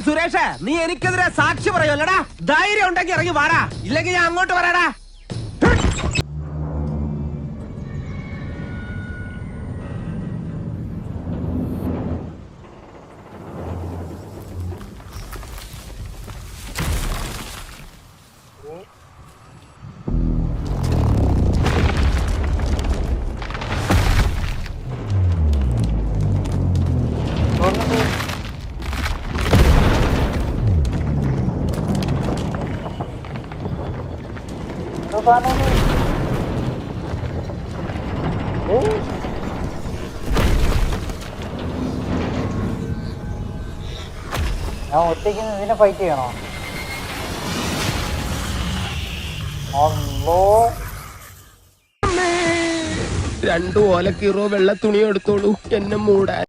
സുരേഷ് നീ എനിക്കെതിരെ സാക്ഷി പറയുമല്ലടാ ധൈര്യം ഉണ്ടെങ്കിൽ ഇറങ്ങി വാടാ. ഇല്ലെങ്കിൽ ഞാൻ അങ്ങോട്ട് വരാടാ. ഞാൻ ഒറ്റയ്ക്ക് ഇതിനെ ഫൈറ്റ് ചെയ്യണോ? അല്ലോ രണ്ടു ഓലക്കീറോ വെള്ള തുണി എടുത്തോളൂ. എന്നെ മൂടാൻ.